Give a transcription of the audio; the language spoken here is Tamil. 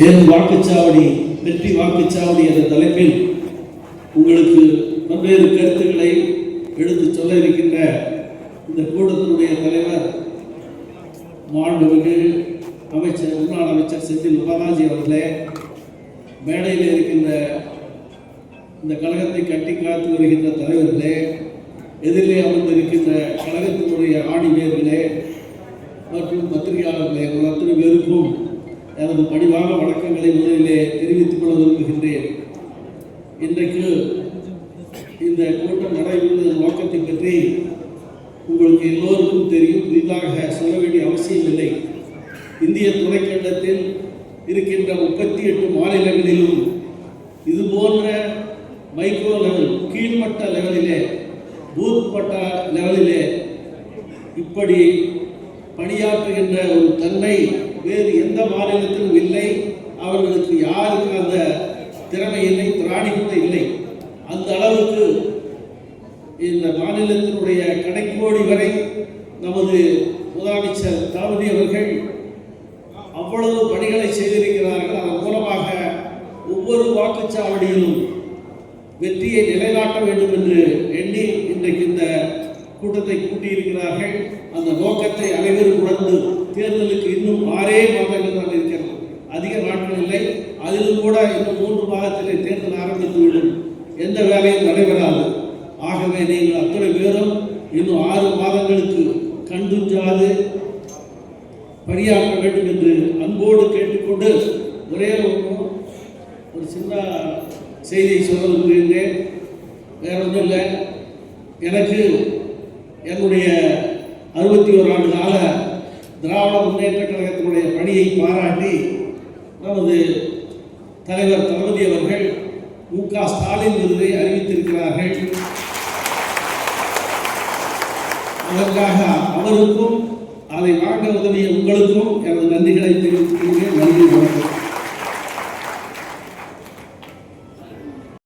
என் வாக்குச்சாவடி வெற்றி வாக்குச்சாவடி என்ற தலைப்பில் உங்களுக்கு பல்வேறு கருத்துக்களை எடுத்து சொல்ல இருக்கின்ற இந்த கூட்டத்தினுடைய தலைவர் மாண்புமிகு அமைச்சர் முன்னாள் அமைச்சர் செந்தில் பாலாஜி அவர்களே மேடையில் இருக்கின்ற இந்த கழகத்தை கட்டி காத்து வருகின்ற தலைவர்களே எதிரிலே அமர்ந்திருக்கின்ற கழகத்தினுடைய ஆணிவேர்களே மற்றும் பத்திரிகையாளர்களே உங்கள் அத்தனை பேருக்கும் எனது பணிவான வணக்கங்களை முதலிலே தெரிவித்துக் கொள்ள விரும்புகின்றேன். இன்றைக்கு இந்த கூட்டம் நடைபெறுவதன் நோக்கத்தை பற்றி உங்களுக்கு எல்லோருக்கும் தெரியும். புதிதாக சொல்ல வேண்டிய அவசியம் இல்லை. இந்திய துணைக்கண்டத்தில் இருக்கின்ற முப்பத்தி எட்டு மாநிலங்களிலும் இது போன்ற மைக்ரோ லெவல் கீழ்மட்ட லெவலிலே பூத் மட்ட லெவலிலே இப்படி பணியாற்றுகின்ற ஒரு தன்மை வேறு எந்த மாநிலத்திலும் இல்லை. அவர்களுக்கு யாருக்கு அந்த திறமை இல்லை திராணி கூட இல்லை. அந்த அளவுக்கு இந்த மாநிலத்தினுடைய கடைக்கோடி வரை நமது முதலமைச்சர் தளபதி அவர்கள் அவ்வளவு பணிகளை செய்திருக்கிறார்கள். அதன் மூலமாக ஒவ்வொரு வாக்குச்சாவடியிலும் வெற்றியை நிலைநாட்ட வேண்டும் என்று எண்ணி இன்றைக்கு இந்த கூட்டத்தை கூட்டியிருக்கிறார்கள். அந்த நோக்கத்தை அனைவரும் உணர்ந்து தேர்தலுக்கு இன்னும் ஆறே மாதங்கள் தான் இருக்கிறது. அதிக நாட்கள் இல்லை. அதிலும் கூட இன்னும் மூன்று மாதத்திலே தேர்தல் ஆரம்பித்துவிடும் எந்த வேலையும் நடைபெறாது. ஆகவே நீங்கள் அத்தனை பேரும் இன்னும் ஆறு மாதங்களுக்கு கண்டுஞ்சாது. பணியாற்ற வேண்டும் என்று அன்போடு கேட்டுக்கொண்டு ஒரே ஒரு சின்ன செய்தியை சொல்ல விரும்புகின்றேன். வேற ஒன்றும் இல்லை. எனக்கு என்னுடைய அறுபத்தி ஒரு ஆண்டு கால திராவிட முன்னேற்ற கழகத்தினுடைய பணியை பாராட்டி நமது தலைவர் தளபதி அவர்கள் மு க ஸ்டாலின் விருதை அறிவித்திருக்கிறார்கள் அதற்காக அவருக்கும் அதை வாங்க உதவிய உங்களுக்கும் எனது நன்றிகளை தெரிவித்து நன்றி வணக்கம்.